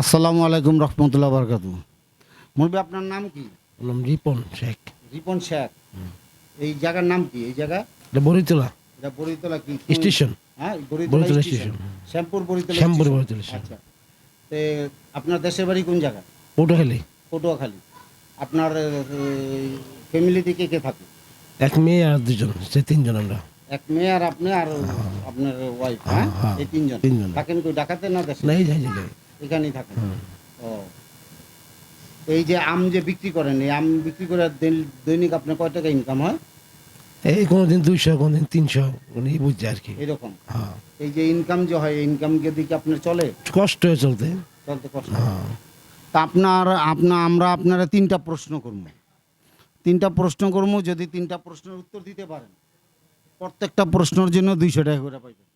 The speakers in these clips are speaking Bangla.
আসসালামু আলাইকুম রহমতুল্লাহ বরকাতু। মুরবি আপনার নাম কি? বললাম রিপন শেখ। রিপন শেখ। এই জায়গার নাম কি? এই জায়গা? এটা বরিতলা এটা বরিতলা কি? স্টেশন। হ্যাঁ বরিতলা স্টেশন। শ্যামপুর বরিতলা শ্যামপুর। বরিতলা আচ্ছা। তে আপনার দেশের বাড়ি কোন জায়গা? পটুয়াখালী। পটুয়াখালী। আপনার ফ্যামিলিতে কে কে থাকে? এক মেয়ে আর দুজন সে তিনজন আমরা। এক মেয়ে আর আপনি আর আপনার ওয়াইফ হ্যাঁ হ্যাঁ, এই তিনজন। তিনজন। থাকেন কই ঢাকাতে না দেশে না এই যাই যাই এখানেই থাকেন ও। এই যে আম যে বিক্রি করেন এই আম বিক্রি করে দৈনিক আপনার কয় টাকা ইনকাম হয়? এই কোনোদিন দুইশো কোনোদিন তিনশো উনি বুঝছে আর কি। এরকম? হ্যাঁ। এই যে ইনকাম যে হয় ইনকাম দিকে আপনার চলে? কষ্ট হয়ে চলতে। চলতে কষ্ট। হ্যাঁ। তা আপনার আপনার আমরা আপনারা তিনটা প্রশ্ন করব। তিনটা প্রশ্ন করব যদি তিনটা প্রশ্নের উত্তর দিতে পারেন। প্রত্যেকটা প্রশ্নের জন্য দুইশো টাকা করে পাইবেন।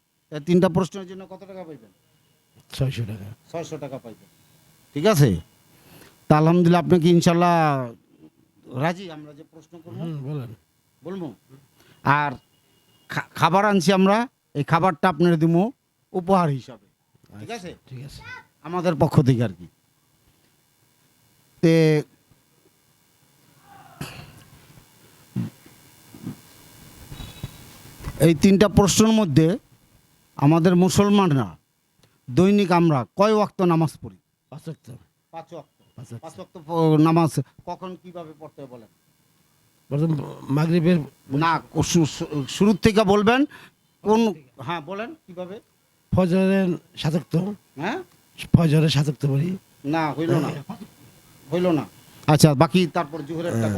তিনটা প্রশ্নের জন্য কত টাকা পাইবেন? ছয়শো টাকা। ছয়শো টাকা পাইবেন ঠিক আছে? তা আলহামদুলিল্লাহ আপনাকে ইনশাল্লাহ রাজি আমরা যে প্রশ্ন করব। বলেন। বলব? আর খাবার আনছি আমরা এই খাবারটা আপনার দিব উপহার হিসাবে। ঠিক আছে? ঠিক আছে। আমাদের পক্ষ থেকে আর কি। তে এই তিনটা প্রশ্নের মধ্যে আমাদের মুসলমানরা দৈনিক আমরা কয় ওয়াক্ত নামাজ পড়ি? পাঁচ ওয়াক্ত, পাঁচ ওয়াক্ত। পাঁচ ওয়াক্ত। নামাজ কখন কীভাবে পড়তে বলেন? প্রথম মাগরিবের না শুরুর থেকে বলবেন কোন হ্যাঁ বলেন কীভাবে? ফজরের সাতক্ত হ্যাঁ? ফজরের সাতক্ত পড়ি। না হইল না। হইল না। আচ্ছা বাকি তারপর জোহরের কোন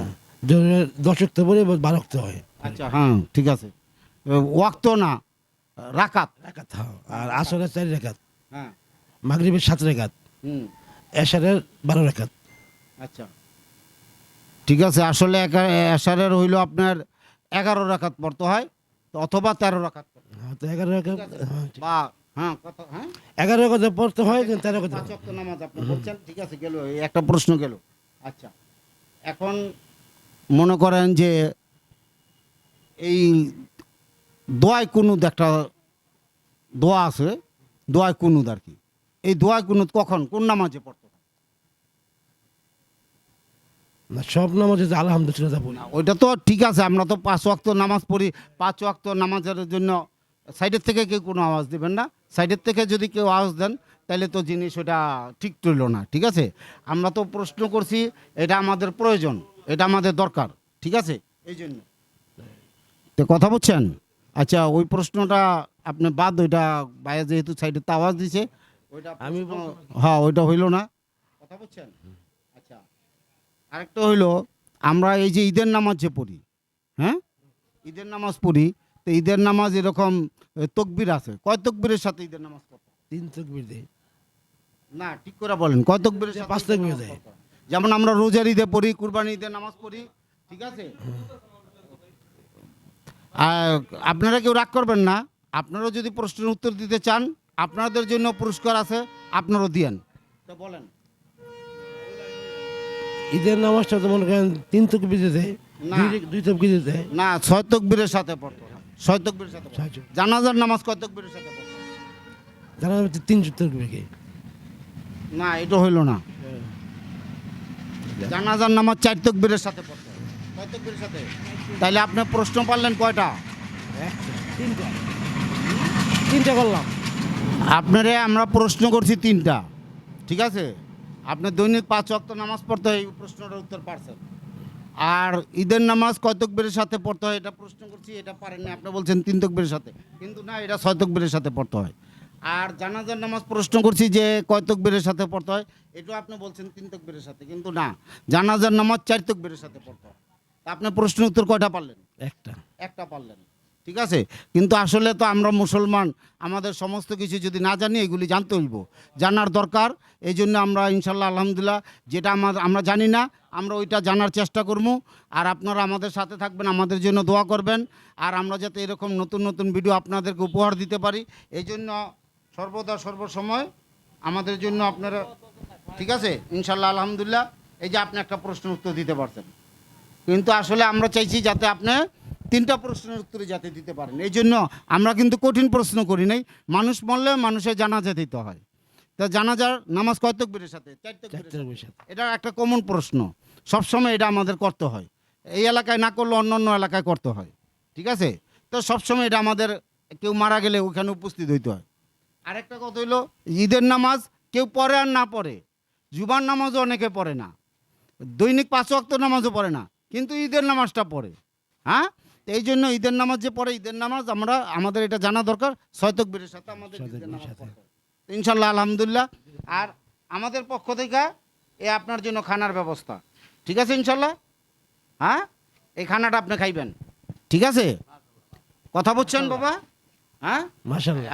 জোহরের দশক্ত পড়ি বারক্ত হয়। আচ্ছা হ্যাঁ ঠিক আছে। ওয়াক্ত না রাকাত। রাকাত হ্যাঁ। আর আসরের চারি রেখাত হ্যাঁ মাগরিবের সাত রেখাত হুম। এশারের বারো রেখাত। আচ্ছা। ঠিক আছে আসলে এশারের হইল আপনার এগারো রাকাত পড়তে হয় তো অথবা তেরো রাকাত হ্যাঁ, তো এগারো রেখাত হ্যাঁ, বা হ্যাঁ কত হ্যাঁ। এগারো রেখাত পড়তে হয় কিন্তু তেরো রেখাত নামাজ আপনি বলছেন ঠিক আছে গেল একটা প্রশ্ন গেল। আচ্ছা এখন মনে করেন যে এই দোয়ায় কুনুদ একটা দোয়া আছে দোয়ায় কুনুদ আর কি। এই দোয়ায় কুনুদ কখন? কোন নামাজে পড়তে না সব নামাজে যে আলহামদুলিল্লাহ বলি। না, ওইটা তো ঠিক আছে আমরা তো পাঁচ ওয়াক্ত নামাজ পড়ি পাঁচ ওয়াক্ত নামাজের জন্য সাইডের থেকে কেউ কোনো আওয়াজ দেবেন না। সাইডের থেকে যদি কেউ আওয়াজ দেন তাহলে তো জিনিস ওটা ঠিক রইল না ঠিক আছে? আমরা তো প্রশ্ন করছি এটা আমাদের প্রয়োজন এটা আমাদের দরকার ঠিক আছে? এই জন্য। তো কথা বলছেন? আচ্ছা ওই প্রশ্নটা আপনি বাদ ওইটা বাইরে যেহেতু সাইডে তো আওয়াজ দিছে ওইটা আমি হ্যাঁ ওইটা হইল না। কথা বলছেন? আচ্ছা আরেকটা হইল আমরা এই যে ঈদের নামাজ যে পড়ি হ্যাঁ? ঈদের নামাজ পড়ি তো ঈদের নামাজ এরকম তকবির আছে। কয় তকবিরের সাথে ঈদের নামাজ পড়তে তিন তকবির দেয় না ঠিক করে বলেন কয় তকবিরের সাথে পাঁচ তাকবীর দেয়। যেমন আমরা রোজার ঈদে পড়ি কুরবানি ঈদের নামাজ পড়ি ঠিক আছে? আপনারা কেউ রাগ করবেন না। আপনারাও যদি প্রশ্নের উত্তর দিতে চান আপনাদের জন্য পুরস্কার আছে আপনারাও দিয়েন। তো বলেন। ঈদের নামাজটা তো মনে করেন তিন তকবির দেয় না। দুই- তকবির দেয় না ছয় তকবীরের সাথে পড়তে হয় ছয় তকবীরের সাথে পড়তে ছয়। জানাজার নামাজ কয় তকবীরের সাথে পড়তে হয়? জানা যাচ্ছে তিন তকবিরকে। না এটা হইল না। জানাজার নামাজ চার তকবীরের সাথে পড়তে হয় কয় তকবীরের সাথে? তাইলে আপনি প্রশ্ন পারলেন কয়টা? তিনটা। তিনটা করলাম। আপনারে আমরা প্রশ্ন করছি তিনটা। ঠিক আছে? আপনি দৈনিক পাঁচ ওয়াক্ত নামাজ পড়তে হয় এই প্রশ্নটার উত্তর পারছেন। আর ঈদের নামাজ কয় তকবীরের সাথে পড়তে হয় এটা প্রশ্ন করছি এটা পারেন না আপনি বলছেন তিন তকবীরের সাথে। কিন্তু না এটা ছয় তকবীরের সাথে পড়তে হয়। আর জানাজার নামাজ প্রশ্ন করছি যে কয় তকবীরের সাথে পড়তে হয় এটাও আপনি বলছেন তিন তকবীরের সাথে। কিন্তু না জানাজার নামাজ চার তকবীরের সাথে পড়তে হয়। তা আপনি প্রশ্ন উত্তর কয়টা পারলেন? একটা। একটা পারলেন। ঠিক আছে? কিন্তু আসলে তো আমরা মুসলমান আমাদের সমস্ত কিছু যদি না জানি এগুলি জানতে হইব। জানার দরকার এই জন্য আমরা ইনশাল্লাহ আলহামদুলিল্লাহ যেটা আমার আমরা জানি না আমরা ওইটা জানার চেষ্টা করব। আর আপনারা আমাদের সাথে থাকবেন আমাদের জন্য দোয়া করবেন। আর আমরা যাতে এরকম নতুন নতুন ভিডিও আপনাদেরকে উপহার দিতে পারি এই জন্য সর্বদা সর্বসময় আমাদের জন্য আপনারা ঠিক আছে? ইনশাল্লাহ আলহামদুলিল্লাহ এই যে আপনি একটা প্রশ্ন উত্তর দিতে পারছেন। কিন্তু আসলে আমরা চাইছি যাতে আপনি তিনটা প্রশ্নের উত্তরে যাতে দিতে পারেন। এই জন্য আমরা কিন্তু কঠিন প্রশ্ন করি নাই। মানুষ মরলে মানুষের জানাজা দিতে হয়। তা জানাজার নামাজ কয় তকবীরের সাথে? এটা একটা কমন প্রশ্ন। সবসময় এটা আমাদের করতে হয়। এই এলাকায় না করলে অন্য অন্য এলাকায় করতে হয়। ঠিক আছে? তো সবসময় এটা আমাদের কেউ মারা গেলে ওখানে উপস্থিত হইতে হয়। আরেকটা কথা হইল ঈদের নামাজ কেউ পড়ে আর না পড়ে। জুবান নামাজও অনেকে পড়ে না। দৈনিক পাঁচ ওয়াক্ত নামাজও পড়ে না। কিন্তু ঈদের নামাজটা পড়ে হ্যাঁ? এই জন্য ঈদের নামাজ যে পড়ে ঈদের নামাজ আমরা আমাদের এটা জানা দরকার ছয়তকবীরের সাথে আমাদের ঈদের নামাজ ইনশাল্লাহ আলহামদুলিল্লাহ। আর আমাদের পক্ষ থেকে এ আপনার জন্য খানার ব্যবস্থা। ঠিক আছে ইনশাল্লাহ হ্যাঁ? এই খানাটা আপনি খাইবেন। ঠিক আছে? কথা বলছেন বাবা? হ্যাঁ?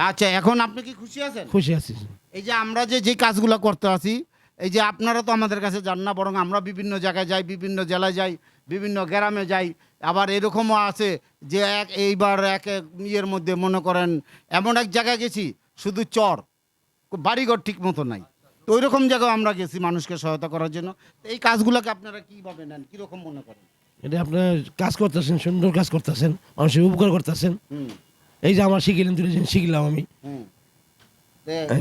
আচ্ছা এখন আপনি কি খুশি আছেন? খুশি আছি। এই যে আমরা যে যে কাজগুলো করতে আসি এই যে আপনারা তো আমাদের কাছে যান না বরং আমরা বিভিন্ন জায়গায় যাই বিভিন্ন জেলায় যাই বিভিন্ন গ্রামে যাই। আবার এরকমও আছে যে এক এইবার এক এক ইয়ের মধ্যে মনে করেন এমন এক জায়গায় গেছি শুধু চর। বাড়িঘর ঠিক মতো নাই। তো ওই রকম জায়গায় আমরা গেছি মানুষকে সহায়তা করার জন্য। তো এই কাজগুলোকে আপনারা কীভাবে নেন? কীরকম মনে করেন? এটা আপনার কাজ করতেছেন সুন্দর কাজ করতেছেন মানুষের উপকার করতেছেন। এই যে আমার শিখিলেন দুটো জিনিস শিখলাম আমি।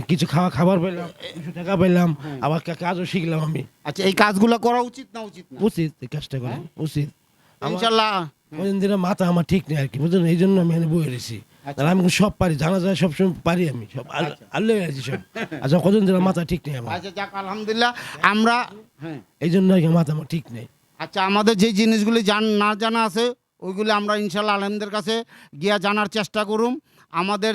কিছু খাওয়া খাবার পেলাম কিছু টাকা পেলাম আবার কাজও শিখলাম আমি। আচ্ছা এই কাজগুলো করা উচিত না উচিত না? উচিত এই কাজটা করা উচিত। ইনশাল্লাহ। কদিন দিনে মাথা আমার ঠিক নেই আর কি বুঝলেন? এই জন্য আমি এখানে বয়ে রয়েছি। আচ্ছা। তাহলে আমি সব পারি জানা যায় সবসময় পারি আমি সব আল- আল্লাহ আছি সব। আচ্ছা কদিন দিনে মাথা ঠিক নেই আমার? আচ্ছা যাক আলহামদুলিল্লাহ আমরা হ্যাঁ। এই জন্য আর কি মাথা আমার ঠিক নেই। আচ্ছা আমাদের যে জিনিসগুলি জান না জানা আছে ওইগুলি আমরা ইনশাল্লাহ আলমদের কাছে গিয়া জানার চেষ্টা করুম। আমাদের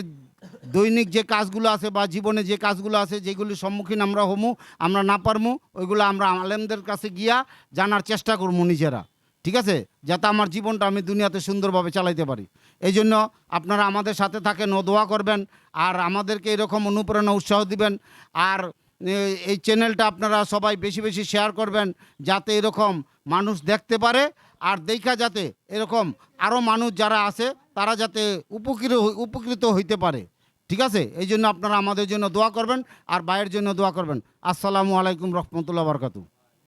দৈনিক যে কাজগুলো আছে বা জীবনে যে কাজগুলো আছে যেগুলি সম্মুখীন আমরা হমু, আমরা না পারমু, ওইগুলো আমরা আলেমদের কাছে গিয়া জানার চেষ্টা করব নিজেরা। ঠিক আছে? যাতে আমার জীবনটা আমি দুনিয়াতে সুন্দরভাবে চালাইতে পারি। এই জন্য আপনারা আমাদের সাথে থাকেন, ও দোয়া করবেন, আর আমাদেরকে এরকম অনুপ্রেরণা, উৎসাহ দিবেন। আর এই চ্যানেলটা আপনারা সবাই বেশি বেশি শেয়ার করবেন যাতে এরকম মানুষ দেখতে পারে আর দেখা যাতে এরকম আরও মানুষ যারা আছে, তারা যাতে উপকৃত উপকৃত হইতে পারে। ঠিক আছে? এই জন্য আপনারা আমাদের জন্য দোয়া করবেন আর বাইরের জন্য দোয়া করবেন। আসসালামু আলাইকুম রহমতুল্লাহ বরকাতু